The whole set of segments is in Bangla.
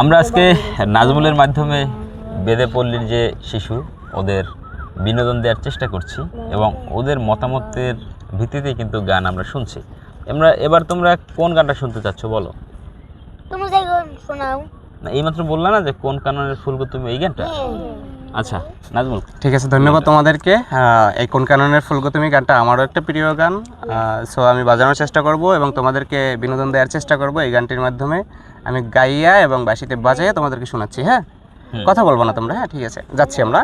আমরা আজকে নাজমুলের মাধ্যমে বেদে পল্লীর যে শিশু ওদের বিনোদন দেওয়ার চেষ্টা করছি এবং ওদের মতামতের ভিত্তিতে কিন্তু গান আমরা শুনছি। আমরা এবার তোমরা কোন গানটা শুনতে চাচ্ছ বলো? যাই শোনাও। না এইমাত্র বললা না যে কোন কাননের ফুলগো তুমি এই গানটা? আচ্ছা নাজমুল। ঠিক আছে ধন্যবাদ তোমাদেরকে। এই কোন কাননের ফুলগো তুমি গানটা আমারও একটা প্রিয় গান। সো আমি বাজানোর চেষ্টা করব এবং তোমাদেরকে বিনোদন দেওয়ার চেষ্টা করব এই গানটির মাধ্যমে। আমি গাইয়া এবং বাসিতে বাজাইয়া তোমাদেরকে শোনাচ্ছি হ্যাঁ। কথা বলব না তোমরা হ্যাঁ? ঠিক আছে যাচ্ছি আমরা।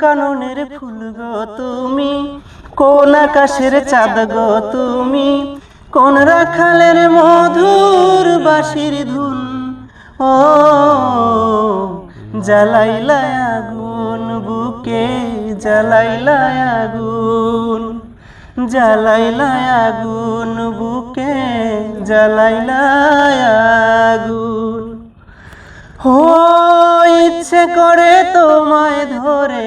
কাননের ফুল গো তুমি? কোন আকাশের চাঁদ গো তুমি? কোন রাখালের মধুর বাঁশির ধুন ও জ্বালাইলা আগুন, বুকে জ্বালাইলা আগুন জ্বালাইলা আগুন, বুকে জ্বালাইলা আগুন। ও ইচ্ছে করে তোমায় ধরে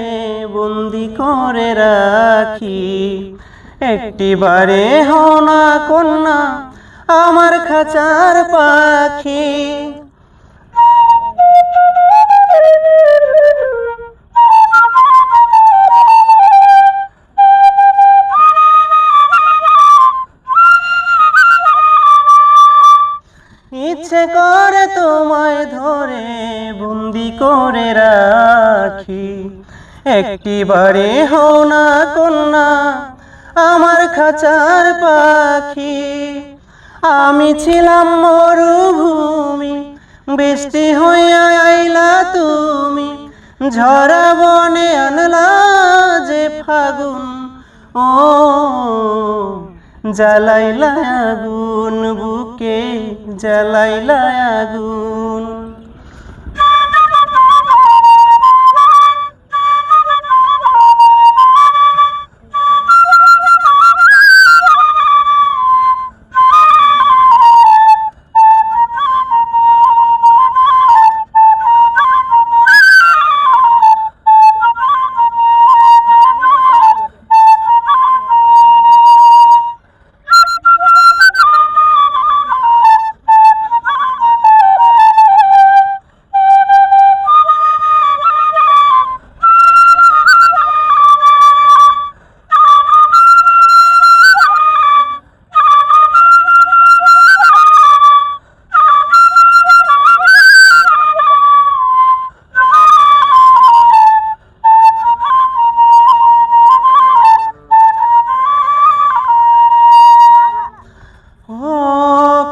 বন্দি করে রাখি। একটি বারে হনা কন্যা আমার খাঁচার পাখি। করে তোমায় ধরে বন্দি করে রাখি। একটি বারে হও না কন্যা, আমার খাঁচার পাখি। আমি ছিলাম মরুভূমি, বৃষ্টি হইয়া আইলা তুমি। ঝরা বনে আনলা যে ফাগুন, ও জ্বালাইলা আগুন বুকে। জ্বালাইলা আগুন।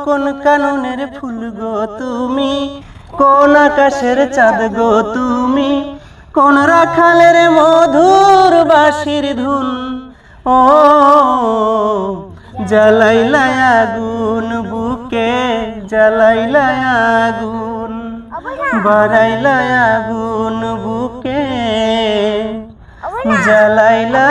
কোন কাননের ফুল গো তুমি? কোন আকাশের চাঁদ গো তুমি? কোন রাখালের মধুর বাঁশির ধুন? ও জ্বালাইলা আগুন বুকে জ্বালাইলা আগুন বাড়াইলা আগুন বুকে জ্বালাইলা